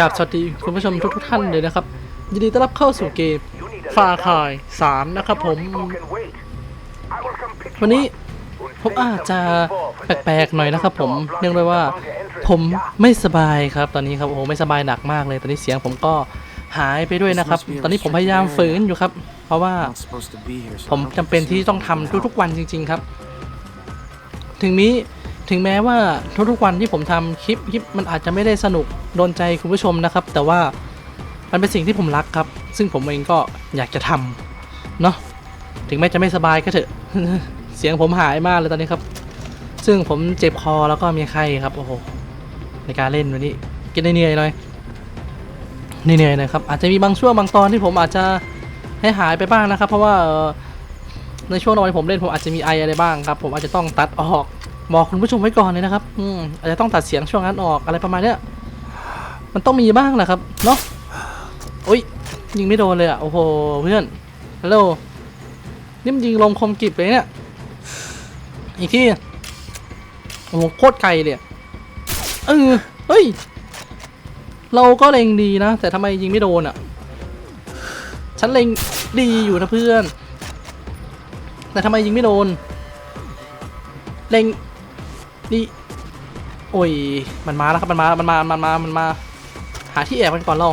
กับสวัสดีคุณผู้ชมทุกทุกท่านเลยนะครับ ยินดีต้อนรับเข้าสู่เกมฟาคาย3นะครับผม วันนี้ผมอาจจะแปลกๆหน่อยนะครับผม เนื่องด้วยว่าผมไม่สบายครับ ตอนนี้ครับโอ้โหไม่สบายหนักมากเลย ตอนนี้เสียงผมก็หายไปด้วยนะครับ ตอนนี้ผมพยายามฝืนอยู่ครับ เพราะว่าผมจำเป็นที่ต้องทำทุกๆวันจริง ๆครับ ถึงนี้ ถึงแม้ว่าทุกๆวันที่ผมทำคลิปคลิปมันอาจจะไม่ได้สนุกโดนใจคุณผู้ชมนะครับ แต่ว่ามันเป็นสิ่งที่ผมรักครับ ซึ่งผมเองก็อยากจะทำเนาะถึงแม้จะไม่สบายก็เถอะ เสียงผมหายมากเลยตอนนี้ครับ ซึ่งผมเจ็บคอแล้วก็มีไข้ครับโอ้โหในการเล่นวันนี้กินได้เหนื่อยหน่อยเหนื่อยนะครับ อาจจะมีบางช่วงบางตอนที่ผมอาจจะให้หายไปบ้างนะครับ เพราะว่าในช่วงตอนที่ผมเล่นผมอาจจะมีไออะไรบ้างครับ ผมอาจจะต้องตัดออก บอกคุณผู้ชมไว้ก่อนเลยนะครับ อืมอาจจะต้องตัดเสียงช่วงนั้นออกอะไรประมาณเนี้ย มันต้องมีบ้างแหละครับ เนาะโอ้ย ยิงไม่โดนเลยอะ โอ้โห เพื่อน ฮัลโหล นี่มันยิงลมคมกิบเลยเนี่ย อีกที่ โอ้โห โคตรไกลเลยอะเออเฮ้ย เราก็เล็งดีนะ แต่ทำไมยิงไม่โดนอะ ฉันเล็งดีอยู่นะเพื่อน แต่ทำไมยิงไม่โดน เล็ง ดีโอ้ย มันมาแล้วครับ มันมา มันมา มันมา มันมา หาที่แอบกันก่อนเรา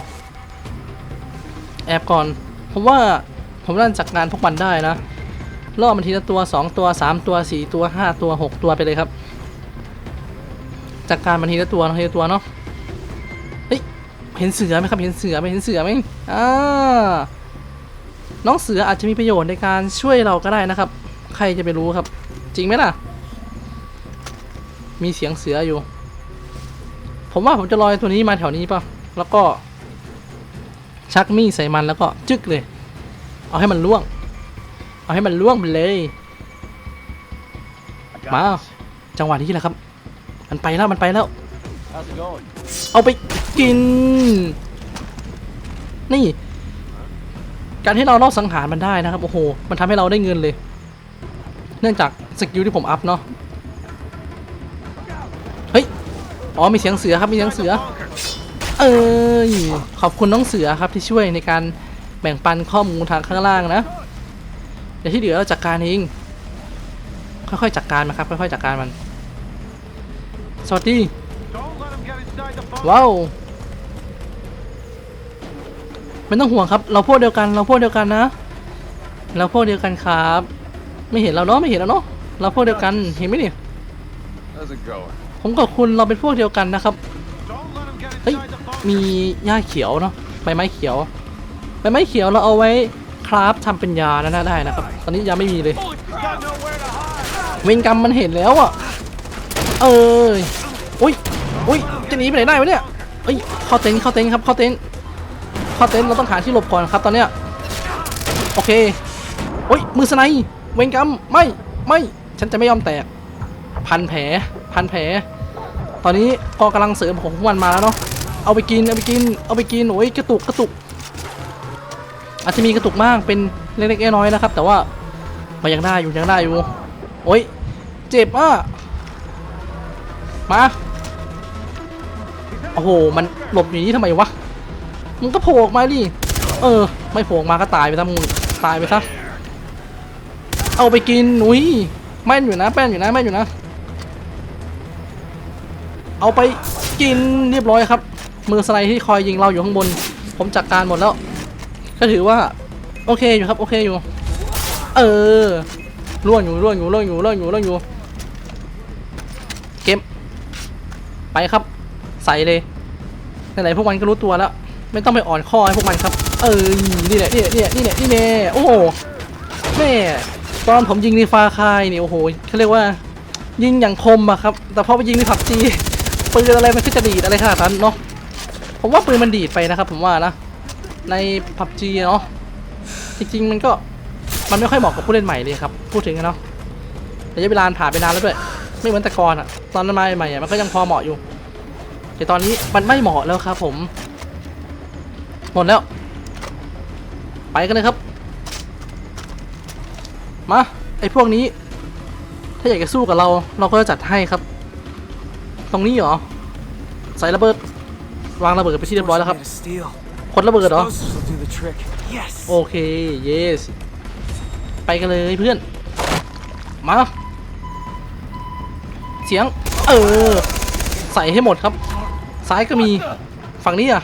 แอบก่อน ผมว่า ผมน่าจะจัดการพวกมันได้นะล่อมันทีละตัวสองตัวสามตัวสี่ตัวห้าตัวหกตัวไปเลยครับ จัดการมันทีละตัวทีละตัวเนาะเฮ้ย เห็นเสือไหมครับ เห็นเสือไหมเห็นเสือไหมอ่า น้องเสืออาจจะมีประโยชน์ในการช่วยเราก็ได้นะครับ ใครจะไปรู้ครับ จริงไหมล่ะ มีเสียงเสืออยู่ ผมว่าผมจะลอยตัวนี้มาแถวนี้ป่ะ แล้วก็ ชักมีดใส่มันแล้วก็จึกเลย เอาให้มันล่วง เอาให้มันล่วงไปเลย มา จังหวะนี้แหละครับ มันไปแล้วมันไปแล้ว เอาไปกิน นี่ การที่เราลอบสังหารมันได้นะครับ โอ้โห มันทำให้เราได้เงินเลย เนื่องจากสกิลที่ผมอัพเนาะ อ๋อมีเสียงเสือครับมีเสียงเสือ เอ้ยขอบคุณน้องเสือครับที่ช่วยในการแบ่งปันข้อมูลทางข้างล่างนะเดี๋ยวที่เหลือเราจัดการเองค่อยๆจัดการมันครับค่อยๆจัดการมันสวัสดีว้าวไม่ต้องห่วงครับ เราพวกเดียวกันเราพวกเดียวกันนะ เราพวกเดียวกันครับ ไม่เห็นเราเนาะไม่เห็นเราเนาะเราพวกเดียวกันเห็นไหมเนี่ย ผมกับคุณเราเป็นพวกเดียวกันนะครับเฮ้ยมีหญ้าเขียวเนาะใบไม้เขียวใบไม้เขียวเราเอาไว้คราฟทำเป็นยานะน่าได้นะครับ ตอนนี้ยังไม่มีเลย เวรกรรมมันเห็นแล้วอะ เอ้ยอุ้ยอุ้ยจะหนีไปไหนได้วะเนี่ยเอ้ยเข้าเต็นท์เข้าเต็นท์ครับเข้าเต็นท์เข้าเต็นท์เราต้องหาที่หลบก่อนครับตอนเนี้ยโอเคอุ้ยมือสไนเวรกรรมไม่ไม่ ฉันจะไม่ยอมแตก พันแผลพันแผล ตอนนี้กองกำลังเสริมของมันมาแล้วเนาะเอาไปกินเอาไปกินเอาไปกินโอ้ยกระตุกกระตุก อาจจะมีกระตุกมากเป็นเล็กๆน้อยๆนะครับ แต่ว่ามันยังได้อยู่ยังได้อยู่โอ้ยเจ็บอะมาโอ้โหมันหลบอยู่นี่ทำไมวะมึงก็โผล่ออกมาดิเออ ไม่โผล่ออกมาก็ตายไปซะมึงตายไปซะเอาไปกินอุ้ยแม่นอยู่นะแม่นอยู่นะแม่นอยู่นะ เอาไปกินเรียบร้อยครับ มือสไลด์ที่คอยยิงเราอยู่ข้างบน ผมจัดการหมดแล้ว ก็ถือว่า โอเคอยู่ครับ โอเคอยู่ เออล่วงอยู่ล่วงอยู่ล่วงอยู่ล่วงอยู่ล่วงอยู่เกมไปครับ ใส่เลยไหนๆพวกมันก็รู้ตัวแล้ว ไม่ต้องไปอ่อนข้อให้พวกมันครับ เออนี่แหละนี่แหละนี่แหละนี่แหละนี่แน่โอ้โหแม่ตอนผมยิงในฟาคายนี่โอ้โหเขาเรียกว่า ยิงอย่างคมอะครับ แต่พอไปยิงในผับจี ปืนอะไรมันก็จะดีดอะไรขนาดนั้นเนาะผมว่าปืนมันดีดไปนะครับ ผมว่านะ ในผับจีเนาะจริงๆมันก็มันไม่ค่อยเหมาะกับผู้เล่นใหม่เลยครับ พูดถึงเนาะระยะเวลาผ่านไปนานแล้วด้วย ไม่เหมือนแต่ก่อนอะตอนนั้นมาใหม่ๆมันก็ยังพอเหมาะอยู่ แต่ตอนนี้มันไม่เหมาะแล้วครับ ผม หมดแล้ว ไปกันเลยครับ มาไอ้พวกนี้ ถ้าอยากจะสู้กับเรา เราก็จะจัดให้ครับ ตรงนี้เหรอ ใส่ระเบิด วางระเบิดไปที่เรียบร้อยแล้วครับ Made of steel. คนระเบิดเหรอ Explosives will do the trick. Yes. โอเคเยสไปกันเลยเพื่อน มา เสียง เออ ใส่ให้หมดครับ ซ้ายก็มี ฝั่งนี้อะ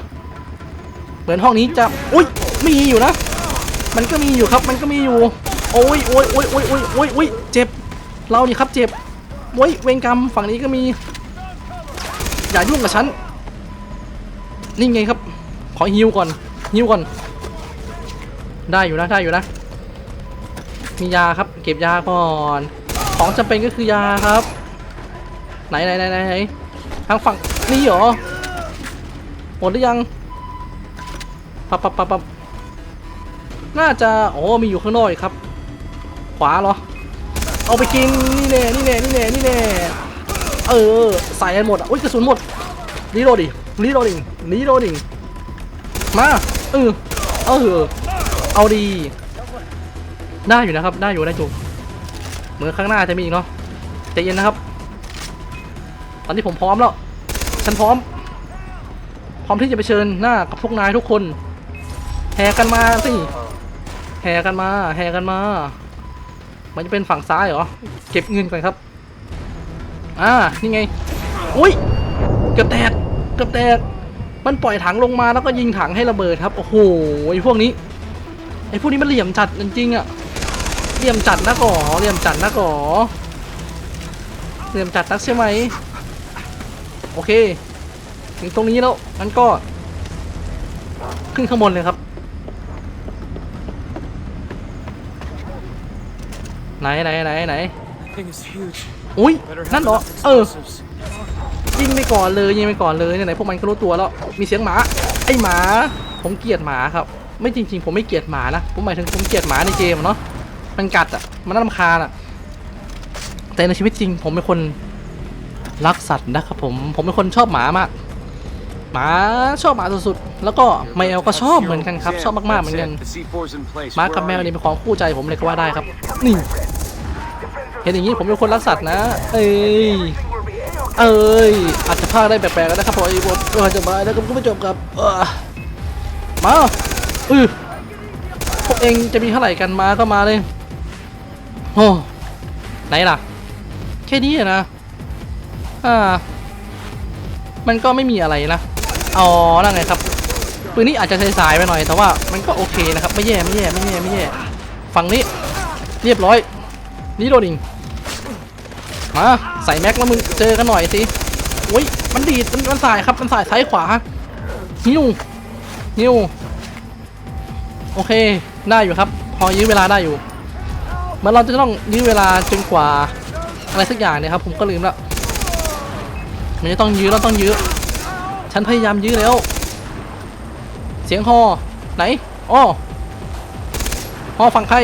เหมือนห้องนี้จะ อุ้ยมีอยู่นะ มันก็มีอยู่ครับ มันก็มีอยู่ โอ้ยโอ้ยโอ้ยโอ้ยโอ้ยโอ้ยโอ้ยเจ็บ เรานี่ครับเจ็บโอ้ยเวงกรรมฝั่งนี้ก็มี อย่ายุ่งกับฉัน นี่ไงครับ ขอฮิวก่อนฮิวก่อน ได้อยู่นะได้อยู่นะ มียาครับ เก็บยาก่อน ของจำเป็นก็คือยาครับ ไหนไหนไหนไหนไหนทางฝั่งนี่เหรอหมดหรือยังปับปับปับปับน่าจะโอ้มีอยู่ข้างนอกอีกครับ ขวาเหรอ เอาไปกินนี่แน่นี่แน่นี่แน่นี่แน่ เออใส่ให้หมดอะอุ้ยกระสุนหมดรีโหลดดิรีโหลดดิรีโหลดดิมาเออเออเอาดี ได้อยู่นะครับ ได้อยู่ได้อยู่เหมือนข้างหน้าจะมีอีกเนาะใจเย็นนะครับ ตอนนี้ผมพร้อมแล้วฉันพร้อม พร้อมที่จะไปเชิญหน้ากับพวกนายทุกคน แห่กันมาสิแห่กันมา แห่กันมา มันจะเป็นฝั่งซ้ายเหรอ เก็บเงินก่อนครับ อ่า นี่ไง อุ้ยเกือบแตกเกือบแตก มันปล่อยถังลงมาแล้วก็ยิงถังให้ระเบิดครับ โอ้โห ไอ้พวกนี้ ไอ้พวกนี้มันเหลี่ยมจัดจริงๆอะเหลี่ยมจัดนะก่อเหลี่ยมจัดนะก่อเหลี่ยมจัดนักใช่ไหม โอเค ถึงตรงนี้แล้วงั้นก็ ขึ้นข้างบนเลยครับ ไหนไหนไหนไหน อุ้ยนั่นเหรอเออยิงไปก่อนเลยยิงไปก่อนเลยไหนๆพวกมันก็รู้ตัวแล้วมีเสียงหมาไอหมา ผมเกลียดหมาครับ ไม่จริง ๆ ผมไม่เกลียดหมานะผมหมายถึงผมเกลียดหมาในเกมเนาะมันกัดอะมันน่ารำคาญอะแต่ในชีวิตจริง ผมเป็นคนรักสัตว์นะครับผมผมเป็นคนชอบหมามากหมาชอบหมาสุดๆ แล้วก็แมวก็ชอบเหมือนกันครับ ชอบมากๆเหมือนกันหมากับแมวนี่เป็นของคู่ใจผมเลยก็ว่าได้ครับ นี่ เห็นอย่างนี้ผมเป็นคนรักสัตว์นะ เอ้ย เอ้ย อาจจะพลากได้แปลกๆนะครับผมไอ้บทเราจะมาแล้วก็คุณผู้ชมครับมาอือพวกเองจะมีเท่าไหร่กันมาก็มาเลยโอ้ไหนล่ะ แค่นี้นะ อ่า มันก็ไม่มีอะไรนะ อ๋อนั่นไงครับ ปืนนี้อาจจะสายๆไปหน่อย แต่ว่ามันก็โอเคนะครับ ไม่แย่ไม่แย่ไม่แย่ไม่แย่ ฝั่งนี้ เรียบร้อย นี่โดนอิง มาใส่แม็กแล้วมึงเจอกันหน่อยสิโอ้ยมันดีดมันมันสายครับมันสายซ้ายขวาหิวหิวโอเคได้อยู่ครับ พอยื้อเวลาได้อยู่เหมือนเราจะต้องยื้อเวลาจนกว่าอะไรสักอย่างเนี่ยครับ ผมก็ลืมละมันจะต้องยื้อเราต้องยื้อฉันพยายามยื้อแล้ว เสียงฮอไหนอ้อฮอฝั่งใคร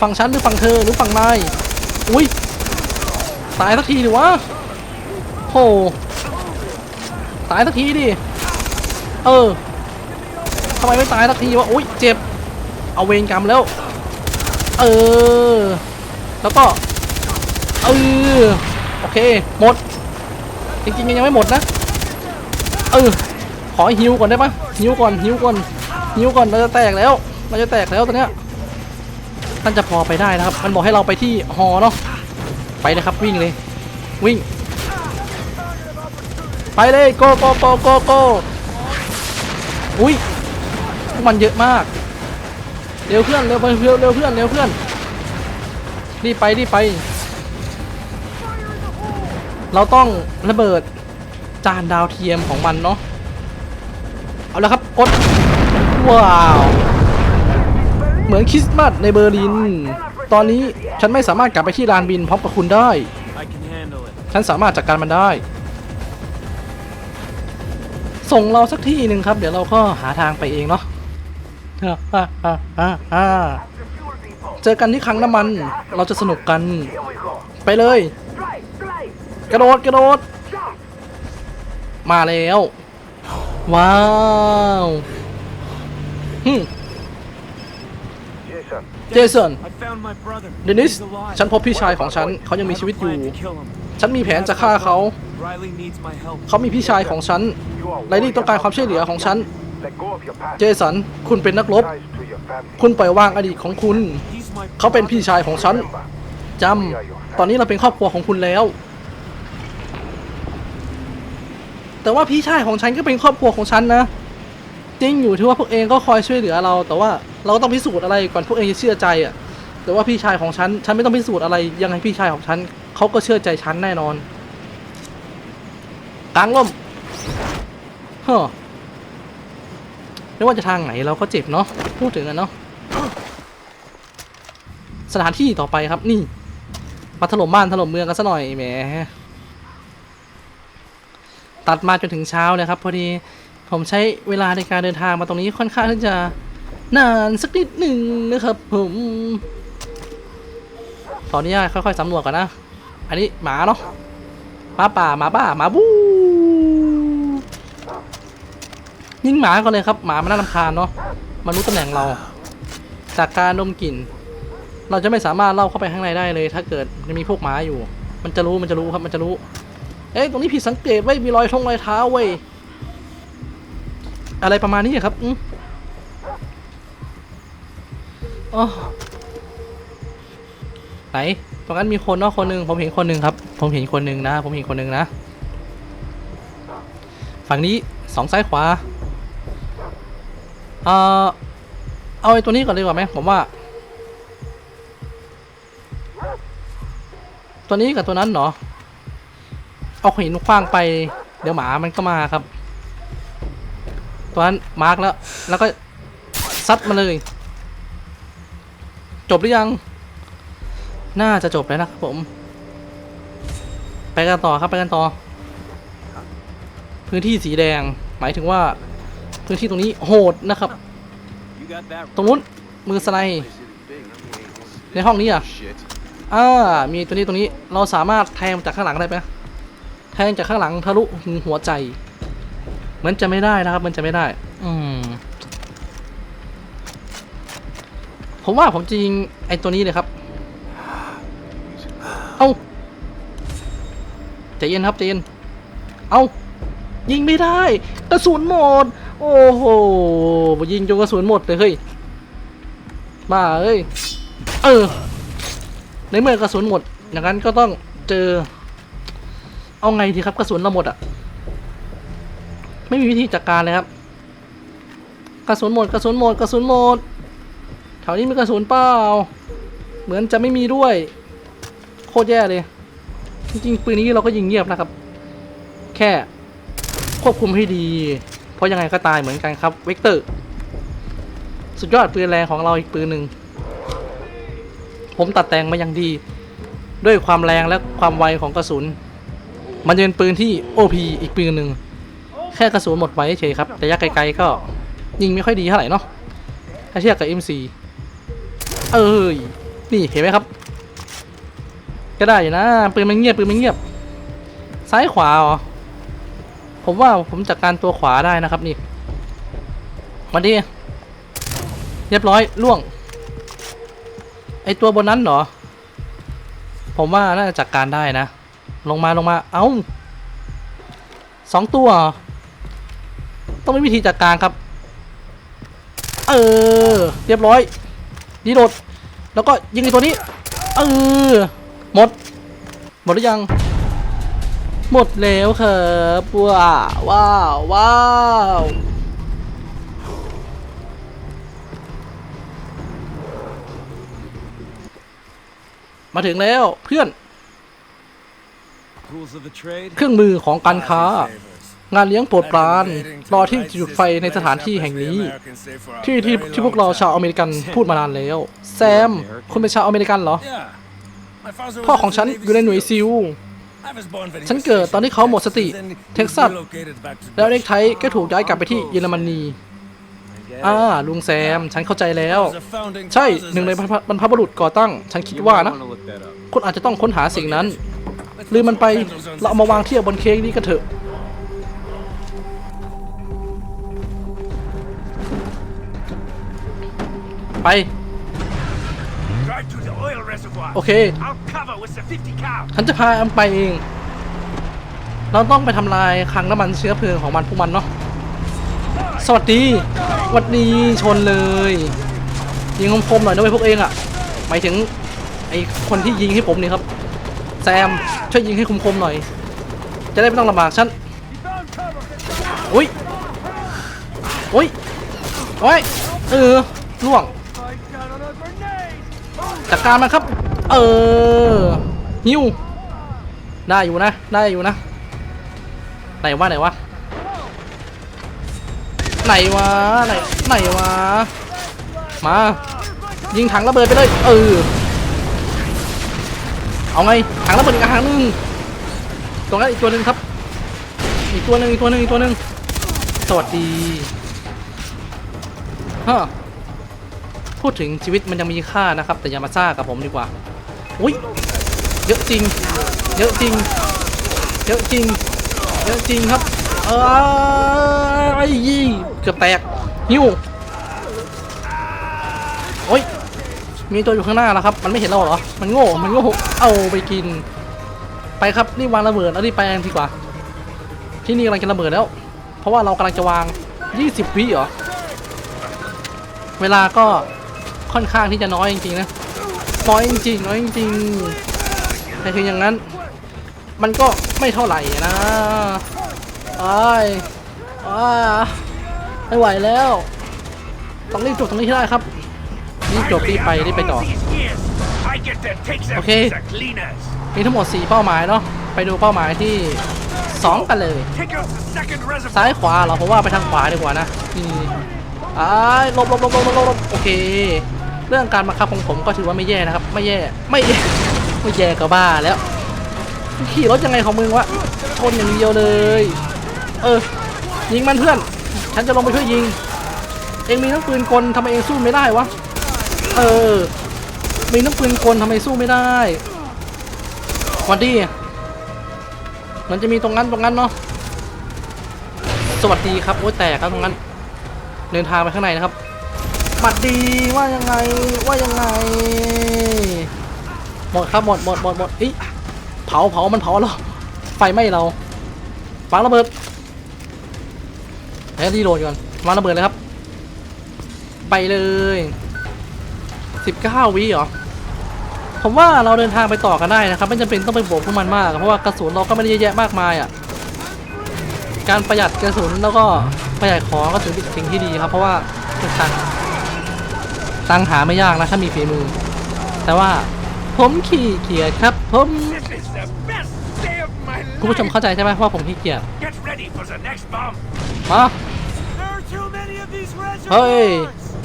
ฝั่งฉันหรือฝั่งเธอหรือฝั่งนายอุ้ย ตายสักทีดิวะโหตายสักทีดิ เออทำไมไม่ตายสักทีวะ อุ้ยเจ็บ เอาเวรกรรมแล้ว เออ แล้วก็ เออ โอเค หมด จริงๆยังไม่หมดนะ เออ ขอฮิวก่อนได้ปะฮิวก่อนฮิวก่อนฮิวก่อน เราจะแตกแล้ว เราจะแตกแล้วตอนเนี้ยมันจะพอไปได้นะครับ มันบอกให้เราไปที่ฮอเนาะ ไปเลยครับ วิ่งเลย วิ่ง ไปเลยโกโกโกโกโกอุ้ยพวกมันเยอะมาก เร็วเพื่อนเร็วไปเร็วเร็วเพื่อนเร็วเพื่อนรีบไปรีบไป เราต้องระเบิดจานดาวเทียมของมันเนาะเอาละครับกดว้าว เหมือนคริสต์มาสในเบอร์ลิน ตอนนี้ฉันไม่สามารถกลับไปที่ลานบินพร้อมกับคุณได้ I can handle it. ฉันสามารถจัดการมันได้ ส่งเราสักที่หนึ่งครับ เดี๋ยวเราก็หาทางไปเองเนาะอ่าอ่าอ่าอ่าอ่าเจอกันที่คลังน้ำมัน เราจะสนุกกัน ไปเลย กระโดดกระโดด มาแล้ว ว้าวฮึม เจสัน I found my brother. เดนิส He's alive. ฉันพบพี่ชายของฉัน เขายังมีชีวิตอยู่ Plan to kill him. ฉันมีแผนจะฆ่าเขา Riley needs my help. เขามีพี่ชายของฉัน ไลลี่ต้องการความช่วยเหลือของฉัน Let go of your past. เจสัน คุณเป็นนักรบ Ties to your family. คุณปล่อยวางอดีตของคุณ He's my เขาเป็นพี่ชายของฉัน Remember, จำ ตอนนี้เราเป็นครอบครัวของคุณแล้ว แต่ว่าพี่ชายของฉันก็เป็นครอบครัวของฉันนะ จริงอยู่ที่ว่าพวกเองก็คอยช่วยเหลือเรา แต่ว่าเราก็ต้องพิสูจน์อะไรก่อนพวกเองจะเชื่อใจอะแต่ว่าพี่ชายของฉันฉันไม่ต้องพิสูจน์อะไรยังไงพี่ชายของฉันเขาก็เชื่อใจฉันแน่นอนกลางล่มเฮ้อไม่ว่าจะทางไหนเราก็เจ็บเนาะพูดถึงกันเนาะสถานที่ต่อไปครับนี่มาถล่มบ้านถล่มเมืองกันซะหน่อยแหมตัดมาจนถึงเช้าเลยครับพอดี ผมใช้เวลาในการเดินทางมาตรงนี้ค่อนข้างที่จะนานสักนิดหนึ่งนะครับผมขออนุญาตค่อยๆสำรวจก่อนนะ อันนี้หมาเนาะหมาป่าหมาบ้าหมาบูยิงหมาก่อนเลยครับหมามันน่ารำคาญเนาะมันรู้ตำแหน่งเรา จากการดมกลิ่น เราจะไม่สามารถเล่าเข้าไปข้างในได้เลย ถ้าเกิดมันมีพวกหมาอยู่ มันจะรู้มันจะรู้ครับมันจะรู้ เอ้ยตรงนี้ผิดสังเกตไว้มีรอยทงรอยเท้าเว้ย อะไรประมาณนี้ครับอืมอ๋อไหนตรงนั้นมีคนเนาะคนหนึ่งผมเห็นคนหนึ่งครับ ผมเห็นคนหนึ่งนะ ผมเห็นคนหนึ่งนะ ฝั่งนี้สองซ้ายขวา เอ่อ เอาไอ้ตัวนี้ก่อนดีกว่าไหมผมว่า ตัวนี้กับตัวนั้นเนาะเอาหินคว้างไป เดี๋ยวหมามันก็มาครับ ตัวนั้นมาร์กแล้ว แล้วก็ซัดมาเลย จบหรือยัง น่าจะจบแล้วนะครับผม ไปกันต่อครับไปกันต่อ พื้นที่สีแดง หมายถึงว่า พื้นที่ตรงนี้โหดนะครับ You got that ตรงนู้นมือสไนด์ในห้องนี้อะ Shit. อ่ามีตัวนี้ตรงนี้เราสามารถแทงจากข้างหลังได้ไหมแทงจากข้างหลังทะลุหัวใจ เหมือนจะไม่ได้นะครับ มันจะไม่ได้ อืม ผมว่าผมจริงไอ้ตัวนี้เลยครับ เอ้าใจเย็นครับใจเย็น เอ้ายิงไม่ได้ กระสุนหมด โอ้โหยิงจนกระสุนหมดเลยเฮ้ยบ้าเอ้ย เออ ในเมื่อกระสุนหมด อย่างนั้นก็ต้องเจอ เอาไงดีครับกระสุนเราหมดอะ ไม่มีวิธีจัดการเลยครับ กระสุนหมดกระสุนหมดกระสุนหมดแถวนี้มีกระสุนเปล่า เหมือนจะไม่มีด้วย โคตรแย่เลย จริงๆปืนนี้เราก็ยิงเงียบนะครับ แค่ควบคุมให้ดี เพราะยังไงก็ตายเหมือนกันครับเวกเตอร์ สุดยอดปืนแรงของเราอีกปืนหนึ่ง ผมตัดแต่งมาอย่างดี ด้วยความแรงและความไวของกระสุน มันจะเป็นปืนที่ OP อีกปืนหนึ่ง แค่กระสุนหมดไวเฉยครับระยะไกลๆก็ยิงไม่ค่อยดีเท่าไหร่เนาะถ้าเทียบกับ M4 เอ้ยนี่เห็นไหมครับ ก็ได้อยู่นะปืนมันเงียบปืนมันเงียบ ซ้ายขวาเหรอผมว่าผมจัดการตัวขวาได้นะครับนี่มาดิเรียบร้อยล่วง ไอตัวบนนั้นเหรอ ผมว่าน่าจะจัดการได้นะ ลงมาลงมา เอา้าสองตัวเหรอ ต้องมีวิธีจัดการครับ เออ เรียบร้อยดีโดด แล้วก็ยิงไอตัวนี้ เออ หมด หมดหรือยัง หมดแล้วครับว้าวว้าวว้าวมาถึงแล้วเพื่อน Tools of the trade. เครื่องมือของการค้า งานเลี้ยงโปรดปรานรอที่จุดไฟในสถานที่แห่งนี้ ที่ที่ที่พวกเราชาวอเมริกันพูดมานานแล้ว แซม คุณเป็นชาวอเมริกันเหรอ พ่อของฉันอยู่ในหน่วยซิลฉันเกิดตอนที่เขาหมดสติ เท็กซัส แล้วเน็กไทก็ถูกย้ายกลับไปที่เยอรมนีอ่าลุงแซม ฉันเข้าใจแล้ว ใช่หนึ่งในบรรพบุรุษก่อตั้ง ฉันคิดว่านะ คุณอาจจะต้องค้นหาสิ่งนั้น ลืมมันไป เราเอามาวางเทียบบนเค้กนี้กันเถอะ ไป Drive to the oil reservoir. โอเค I'll cover with the 50 cal. ฉันจะพาแอมไปเอง เราต้องไปทำลายคลังน้ำมันเชื้อเพลิงของมันพวกมันเนาะ สวัสดีสวัสดีชนเลย ยิงคมๆหน่อยนะเว้ยพวกเองอะ่ะหมายถึงไอคนที่ยิงให้ผมนี่ครับ แซมช่วยยิงให้คมๆหน่อย จะได้ไม่ต้องลำบากฉันอุ้ยอุ้ยโอ้ยเออล่วง จัดการมันครับ เออหิวได้อยู่นะ ได้อยู่นะ ไหนวะไหนวะไหนวะไหนไหนวะมา ยิงถังระเบิดไปเลยเออเอาไงถังระเบิดอีกถังหนึงตรงนั้นอีกตัวหนึ่งครับ อีกตัวหนึ่งอีกตัวหนึ่งอีกตัวหนึ่งสวัสดีฮะ พูดถึงชีวิตมันยังมีค่านะครับ แต่อย่ามาซ่ากับผมดีกว่าอุ้ยเยอะจริง เยอะจริง เยอะจริง เยอะจริงครับ เออไอ้ยี่เกือบแตกหิวโอ้ยมีตัวอยู่ข้างหน้าแล้วครับ มันไม่เห็นเราเหรอ มันโง่ มันโง่ เอาไปกิน ไปครับรีบวางระเบิดแล้วรีบไปกันดีกว่า ที่นี่กำลังจะระเบิดแล้ว เพราะว่าเรากำลังจะวาง 20วิเหรอ เวลาก็ ค่อนข้างที่จะน้อยจริงๆนะน้อยจริงๆน้อยจริงๆแต่ถึงอย่างนั้น มันก็ไม่เท่าไหร่นะไอ้ายอ้าไม่ไหวแล้ว ต้องรีบจบตรงนี้ให้ได้ครับรีบจบรีบไปรีบไปต่อโอเคมีทั้งหมด 4 เป้าหมายเนาะไปดูเป้าหมายที่ 2 กันเลย ซ้ายขวาเหรอผมว่าไปทางขวาดีกว่านะนี่อ้ายลบลบลบลบลบลบโอเค เรื่องการบังคับของผมก็ถือว่าไม่แย่นะครับ ไม่แย่ไม่แย่ไม่แย่ก็บ้าแล้วขี่รถยังไงของมึงวะชนอย่างเดียวเลย เออ ยิงมันเพื่อน ฉันจะลงไปช่วยยิง เองมีทั้งปืนกลทำไมเองสู้ไม่ได้วะ เออ มีทั้งปืนกลทำไมสู้ไม่ได้วันดีมันจะมีตรงนั้นตรงนั้นเนาะ สวัสดีครับ โอ้ยแตกครับตรงนั้น เดินทางไปข้างในนะครับ หมัดดีว่ายังไงว่ายังไง หมดครับหมดหมดหมดหมดอีเผาเผามันเผาเราไฟไหม้เราวางระเบิดแล้วรีโหลดก่อนวางระเบิดเลยครับ ไปเลย19วิเหรอผมว่าเราเดินทางไปต่อกันได้นะครับ ไม่จำเป็นต้องไปโบกพวกมันมาก เพราะว่ากระสุนเราก็ไม่ได้เยอะแยะมากมายอะการประหยัดกระสุนแล้วก็ประหยัดของก็ถือเป็นสิ่งที่ดีครับ เพราะว่าเป็นตัง ตังหาไม่ยากนะถ้ามีฝีมือ แต่ว่าผมขี้เกียจครับผมคุณผู้ชมเข้าใจใช่ไหมว่าผมขี้เกียจ Get ready for the next bomb. มาเฮ้ย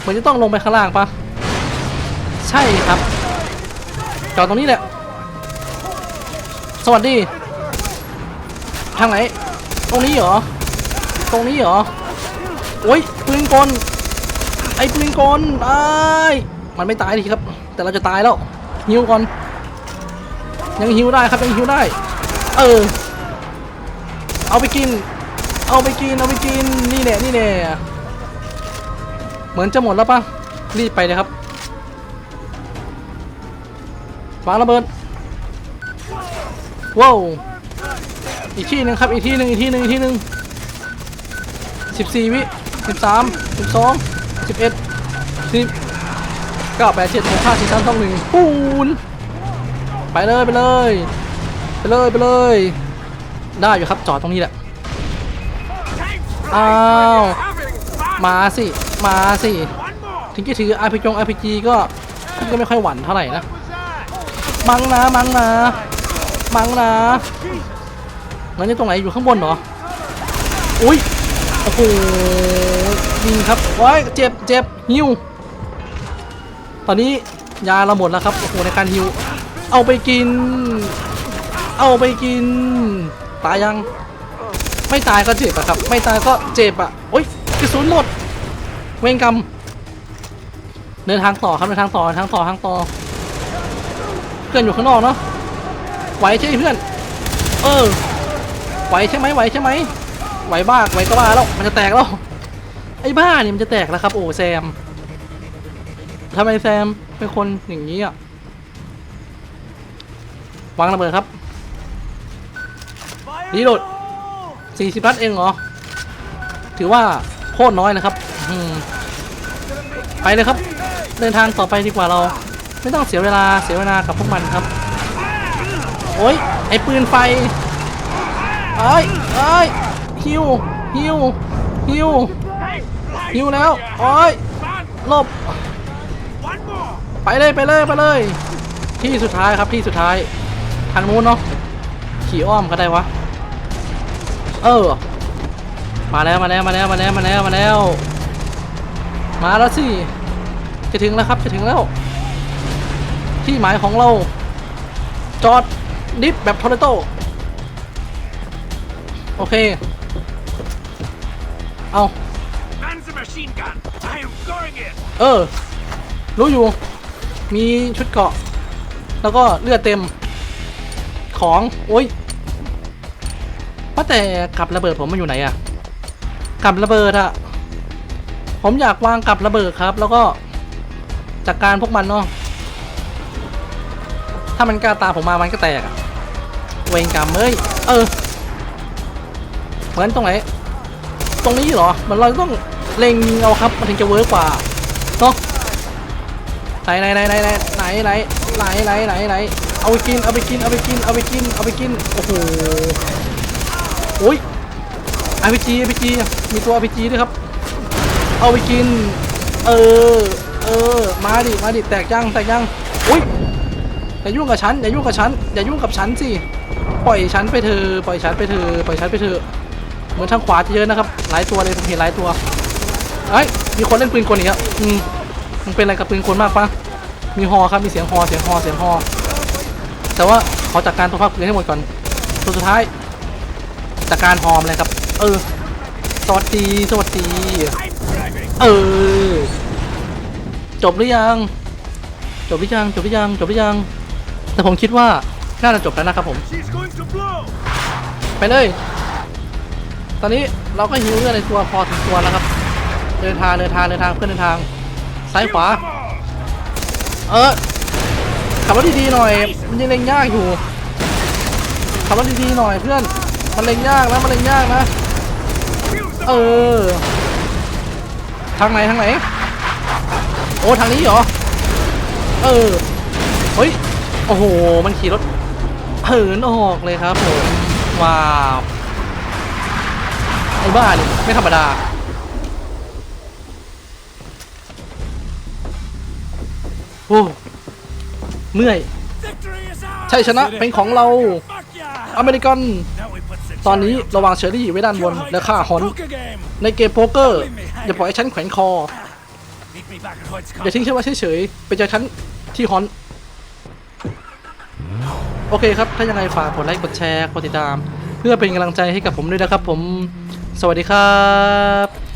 มันจะต้องลงไปข้างล่างปะใช่ครับจอดตรงนี้แหละ สวัสดี ทางไหน ตรงนี้เหรอ ตรงนี้เหรอ โอ้ยปืนกล ไอ้ปืนกลตายมันไม่ตายดิครับ แต่เราจะตายแล้วฮิวก่อน ยังฮิวได้ครับยังฮิวได้ เออ เอาไปกิน เอาไปกินเอาไปกินนี่แน่นี่แน่เหมือนจะหมดแล้วปะรีบไปเลยครับวางระเบิดว้าวอีกที่หนึ่งครับอีกที่หนึ่งอีกที่หนึ่งอีกที่หนึ่งสิบสี่วิสิบสามสิบสอง สิบเอ็ดสิบเก้าแปดเจ็ดหกห้าสี่สามสองหนึ่งปูนไปเลยไปเลยไปเลยไปเลย ได้อยู่ครับจอดตรงนี้แหละอ้าวมาสิมาสิถึงจะถือ RPG ง RPG ก็ก็ไม่ค่อยหวั่นเท่าไหร่นะมังนะมังนะมังนะมันจะตรงไหนอยู่ข้างบนเหรออุ้ยโอ้โห ยิงครับว้ายเจ็บเจ็บฮิวตอนนี้ยาเราหมดแล้วครับโอ้โหในการฮิวเอาไปกิน เอาไปกิน ตายยัง ไม่ตายก็เจ็บอะครับ ไม่ตายก็เจ็บอะโอ๊ยกระสุนหมด เวงกรรมเดินทางต่อครับเดินทางต่อทางต่อทางต่อ เพื่อนอยู่ข้างนอกเนาะไหวใช่ไหมเพื่อน เออไหวใช่ไหมไหวใช่ไหมไหวบ้าไหวก็บ้าแล้วมันจะแตกแล้ว ไอ้บ้าเนี่ยมันจะแตกแล้วครับ โอ้แซมทำไมแซมเป็นคนอย่างนี้อะวางระเบิดครับ Fire Reload. in the hole! 40นัดเองเหรอ ถือว่าโคตรน้อยนะครับไปเลยครับ เดินทางต่อไปดีกว่าเรา ไม่ต้องเสียเวลาเสียเวลากับพวกมันครับ โอ้ยไอปืนไฟเอ้ยเอ้ยฮิวฮิวฮิว ฮิวแล้วโอ้ยหลบ ไปเลยไปเลยไปเลย ที่สุดท้ายครับที่สุดท้าย ทางนู้นเนาะขี่อ้อมก็ได้วะ เออ มาแล้วมาแล้วมาแล้วมาแล้วมาแล้วมาแล้ว มาแล้วสิ จะถึงแล้วครับจะถึงแล้ว ที่หมายของเรา จอดดิฟแบบทอร์โตโอเค เอา เออ รู้อยู่ มีชุดเกราะ แล้วก็เลือดเต็ม ของ โอ้ยว่าแต่กับระเบิดผมมันอยู่ไหนอะกับระเบิดอะผมอยากวางกับระเบิดครับ แล้วก็จัดการพวกมันเนาะ ถ้ามันกล้าตามผมมา มันก็แตกอะเวงกรรมเอ้ย เออ เหมือนตรงไหน ตรงนี้เหรอ มันเราต้อง เล็งยิงเอาครับมันถึงจะเวิร์กกว่าเนาะไหนไหนไหนไหนไหนไหนไหนไหนไหนไหนไหนเอาไปกินเอาไปกินเอาไปกินเอาไปกินเอาไปกินโอ้โหโอ้ยอาพีจีอาพีจีมีตัวอาพีจีด้วยครับ เอาไปกิน เออเออมาดิมาดิแตกยังแตกยังอุ้ยอย่ายุ่งกับฉันอย่ายุ่งกับฉันอย่ายุ่งกับฉันสิปล่อยฉันไปเถอะปล่อยฉันไปเถอะปล่อยฉันไปเถอะเหมือนทางขวาจะเยอะนะครับ หลายตัวเลยผมเห็นหลายตัว เอ้ยมีคนเล่นปืนกลอีกแล้วอืมมันเป็นอะไรกับปืนกลมากปะมีฮอครับมีเสียงฮอเสียงฮอเสียงฮอแต่ว่าขอจัดการตัวภาคปืนให้หมดก่อนตัวสุดท้ายจัดการฮอมเลยครับ เออสวัสดีสวัสดีเออจบหรือยัง จบหรือยังจบหรือยังจบหรือยัง แต่ผมคิดว่าน่าจะจบแล้วนะครับผม ไปเลย ตอนนี้เราก็หิวเลือดในตัวพอถึงตัวแล้วครับ เดินทางเดินทางเดินทางเพื่อนเดินทาง ซ้ายขวา เออขับรถดีๆหน่อย มันยังเล็งยากอยู่ ขับรถดีๆหน่อยเพื่อน มันเล็งยากนะมันเล็งยากนะ เออ ทางไหนทางไหน โอ้ทางนี้เหรอ เออ เฮ้ย โอ้โห มันขี่รถเหินออกเลยครับผม ว้าว ไอ้บ้านี่ไม่ธรรมดา โอ้เมื่อย victory is ours. ชัยชนะเป็นของเรา Fuck yeah. อเมริกัน Now we put the ตอนนี้ cherry on ระวังเชอรี่ไว้ด้านบน top. และฆ่าฮอน Poker game. ในเกมโป๊กเกอร์ อย่าปล่อยให้ฉันแขวนคอ Meet me back at Hoyt's อย่าทิ้งฉันไว้เฉยๆไปเจอฉันที่ฮอน โอเคครับ ถ้ายังไงฝากกดไลค์กดแชร์กดติดตาม เพื่อเป็นกำลังใจให้กับผมด้วยนะครับผม สวัสดีครับ